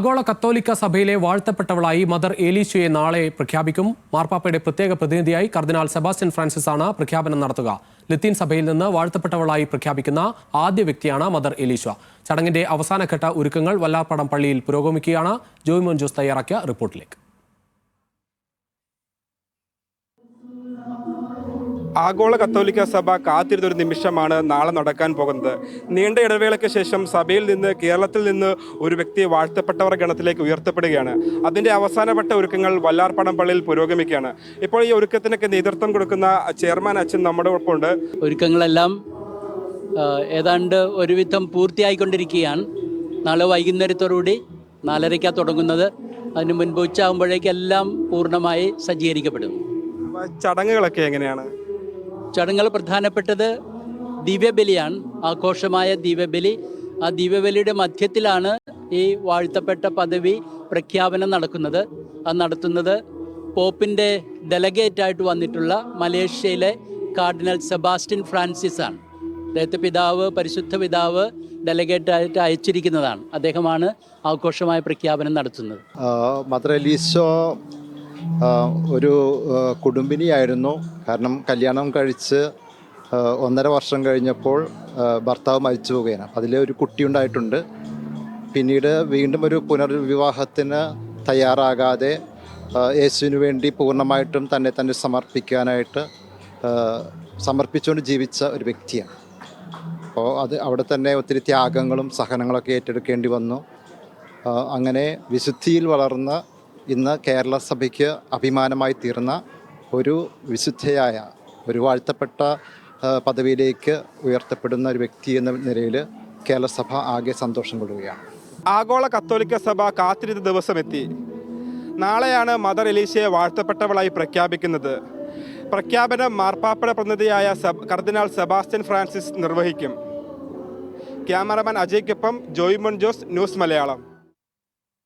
ആഗോള കത്തോലിക്ക സഭയിലെ വാഴ്ത്തപ്പെട്ടവളായി മദർ ഏലീശയെ നാളെ പ്രഖ്യാപിക്കും. മാർപ്പാപ്പയുടെ പ്രത്യേക പ്രതിനിധിയായി കർദിനാൾ സെബാസ്റ്റ്യൻ ഫ്രാൻസിസ് ആണ് പ്രഖ്യാപനം നടത്തുക. ലത്തീൻ സഭയിൽ നിന്ന് വാഴ്ത്തപ്പെട്ടവളായി പ്രഖ്യാപിക്കുന്ന ആദ്യ വ്യക്തിയാണ് മദർ എലീശ ചടങ്ങിന്റെ അവസാനഘട്ട ഒരുക്കങ്ങൾ വല്ലാർപ്പടം പള്ളിയിൽ പുരോഗമിക്കുകയാണ്. ജോയ് മോൻ ജോസ് തയ്യാറാക്കിയ റിപ്പോർട്ടിലേക്ക്. ആഗോള കത്തോലിക്ക സഭ കാത്തിരുന്നൊരു നിമിഷമാണ് നാളെ നടക്കാൻ പോകുന്നത്. നീണ്ട ഇടവേളയ്ക്ക് ശേഷം സഭയിൽ നിന്ന് കേരളത്തിൽ നിന്ന് ഒരു വ്യക്തി വാഴ്ത്തപ്പെട്ടവർ ഗണത്തിലേക്ക് ഉയർത്തപ്പെടുകയാണ്. അതിന്റെ അവസാനപ്പെട്ട ഒരുക്കങ്ങൾ വല്ലാർപ്പടം പള്ളിയിൽ പുരോഗമിക്കുകയാണ്. ഇപ്പോൾ ഈ ഒരുക്കത്തിനൊക്കെ നേതൃത്വം കൊടുക്കുന്ന ചെയർമാൻ അച്ഛൻ നമ്മുടെ ഒപ്പമുണ്ട് ഒരുക്കങ്ങളെല്ലാം ഏതാണ്ട് ഒരുവിധം പൂർത്തിയായിക്കൊണ്ടിരിക്കുകയാണ്. നാളെ വൈകുന്നേരത്തോടുകൂടി നാലരയ്ക്കാണ് തുടങ്ങുന്നത്. അതിന് മുൻപ് ഉച്ചയാകുമ്പോഴേക്കെല്ലാം പൂർണമായി സജ്ജീകരിക്കപ്പെടും. ചടങ്ങുകളൊക്കെ എങ്ങനെയാണ്? ചടങ്ങുകൾ പ്രധാനപ്പെട്ടത് ദിവ്യബലിയാണ്. ആഘോഷമായ ദിവ്യബലി. ആ ദിവ്യബലിയുടെ മധ്യത്തിലാണ് ഈ വാഴ്ത്തപ്പെട്ട പദവി പ്രഖ്യാപനം നടക്കുന്നത്. അത് നടത്തുന്നത് പോപ്പിന്റെ ഡെലഗേറ്റായിട്ട് വന്നിട്ടുള്ള മലേഷ്യയിലെ കാർഡിനൽ സെബാസ്റ്റ്യൻ ഫ്രാൻസിസ് ആണ് അദ്ദേഹത്തെ പിതാവ് പരിശുദ്ധ പിതാവ് ഡെലഗേറ്റായിട്ട് അയച്ചിരിക്കുന്നതാണ്. അദ്ദേഹമാണ് ആഘോഷമായ പ്രഖ്യാപനം നടത്തുന്നത്. മാത്രമല്ല ആഹ് ഒരു കുടുംബിനിയായിരുന്നു. കാരണം കല്യാണം കഴിച്ച് ഒന്നര വർഷം കഴിഞ്ഞപ്പോൾ ഭർത്താവ് മരിച്ചു പോവുകയാണ്. അതിൽ ഒരു കുട്ടി ഉണ്ടായിട്ടുണ്ട്. പിന്നീട് വീണ്ടും ഒരു പുനർവിവാഹത്തിന് തയ്യാറാകാതെ യേശുവിന് വേണ്ടി പൂർണമായിട്ടും തന്നെ തന്നെ സമർപ്പിക്കാനായിട്ട് സമർപ്പിച്ചുകൊണ്ട് ജീവിച്ച ഒരു വ്യക്തിയാണ്. അപ്പോൾ അത് അവിടെ തന്നെ ഒത്തിരി ത്യാഗങ്ങളും സഹനങ്ങളൊക്കെ ഏറ്റെടുക്കേണ്ടി വന്നു. അങ്ങനെ വിശുദ്ധിയിൽ വളർന്ന ഇന്ന് കേരള സഭയ്ക്ക് അഭിമാനമായി തീർന്ന ഒരു വിശുദ്ധയായ ഒരു വാഴ്ത്തപ്പെട്ട പദവിയിലേക്ക് ഉയർത്തപ്പെടുന്ന ഒരു വ്യക്തി എന്ന നിലയിൽ കേരള സഭ ആകെ സന്തോഷം കൊള്ളുകയാണ്. ആഗോള കത്തോലിക്ക സഭ കാത്തിരുന്ന ദിവസം എത്തി നാളെയാണ് മദർ എലീശയെ വാഴ്ത്തപ്പെട്ടവളായി പ്രഖ്യാപിക്കുന്നത്. പ്രഖ്യാപനം മാർപ്പാപ്പട പ്രതിനിധിയായ സബ് കർദിനാൾ സെബാസ്റ്റ്യൻ ഫ്രാൻസിസ് നിർവഹിക്കും. ക്യാമറമാൻ അജയ്ക്കൊപ്പം ജോയ്മോൻ ജോസ് ന്യൂസ് മലയാളം.